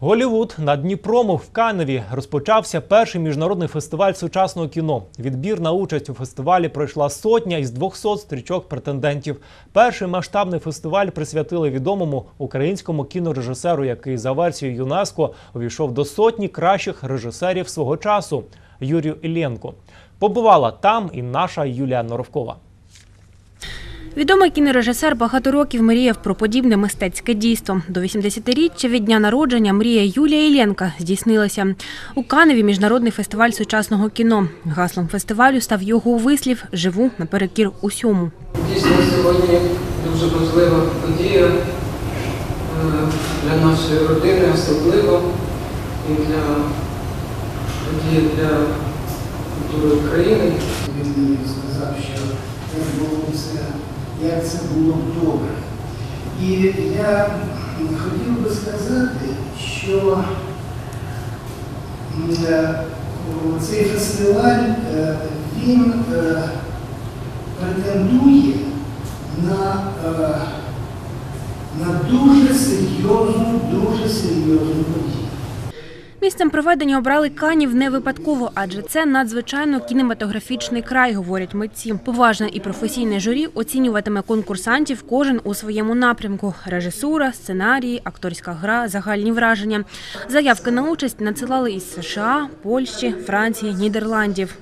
Голівуд на Дніпрому в Каневі розпочався перший міжнародний фестиваль сучасного кіно. Відбір на участь у фестивалі пройшла сотня із 200 стрічок претендентів. Перший масштабний фестиваль присвятили відомому українському кінорежисеру, який за версією ЮНЕСКО увійшов до сотні кращих режисерів свого часу Юрію Іллєнко. Побувала там і наша Юлія Норовкова. Відомий кінорежисер багато років мріяв про подібне мистецьке дійство. До 80-річчя від дня народження мрія Юлія Іллєнка здійснилася. У Каневі міжнародний фестиваль сучасного кіно. Гаслом фестивалю став його вислів Живу наперекір усьому. Дійсно, сьогодні дуже важлива подія е, для нашої родини особливо і для події для культури України. Він мені сказав, що як було це, як це було б добре. І я хотів би сказати, що е, цей фестиваль е, він е, претендує на, на дуже серйозну, дуже серйозну подію. Місцем проведення обрали Канів не випадково, адже це надзвичайно кінематографічний край, говорять митці. Поважне і професійне журі оцінюватиме конкурсантів кожен у своєму напрямку: режисура, сценарії, акторська гра, загальні враження. Заявки на участь надсилали із США, Польщі, Франції, Нідерландів.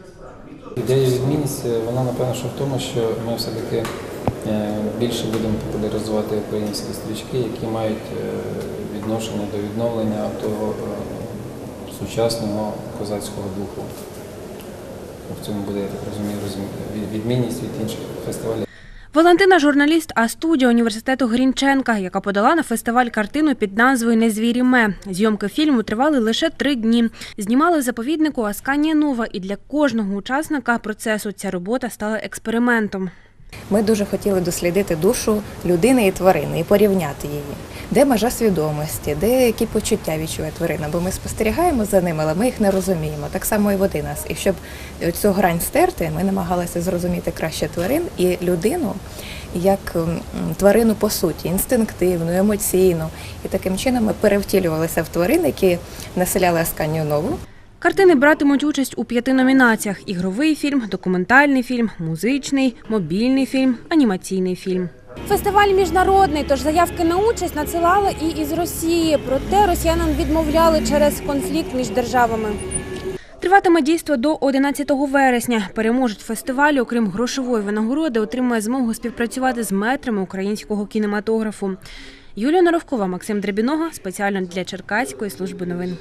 Ідея відмінність, е, вона напевно, що в тому, що ми все-таки е, більше будемо популяризувати українські стрічки, які мають е, відношення до відновлення того сучасного козацького духу. В цьому буде, я так розумію, розумі- відмінність від інших фестивалів. Валентина журналіст А-студія університету Грінченка, яка подала на фестиваль картину під назвою Незвірі ме. Зйомки фільму тривали лише три дні. Знімали в заповіднику Асканія Нова, і для кожного учасника процесу ця робота стала експериментом. Ми дуже хотіли дослідити душу людини і тварини і порівняти її. Де межа свідомості, де які почуття відчує тварина, бо ми спостерігаємо за ними, але ми їх не розуміємо. Так само і води нас. І щоб цю грань стерти, ми намагалися зрозуміти краще тварин і людину як тварину по суті, інстинктивну, емоційну. І таким чином ми перевтілювалися в тварин, які населяли Асканію Нову. Картини братимуть участь у п'яти номінаціях: ігровий фільм, документальний фільм, музичний, мобільний фільм, анімаційний фільм. Фестиваль міжнародний, тож заявки на участь надсилали і із Росії. Проте росіянам відмовляли через конфлікт між державами. Триватиме дійство до 11 вересня. Переможець фестивалю, окрім грошової винагороди, отримає змогу співпрацювати з метрами українського кінематографу. Юлія Наровкова, Максим Дребінога спеціально для Черкаської служби новин.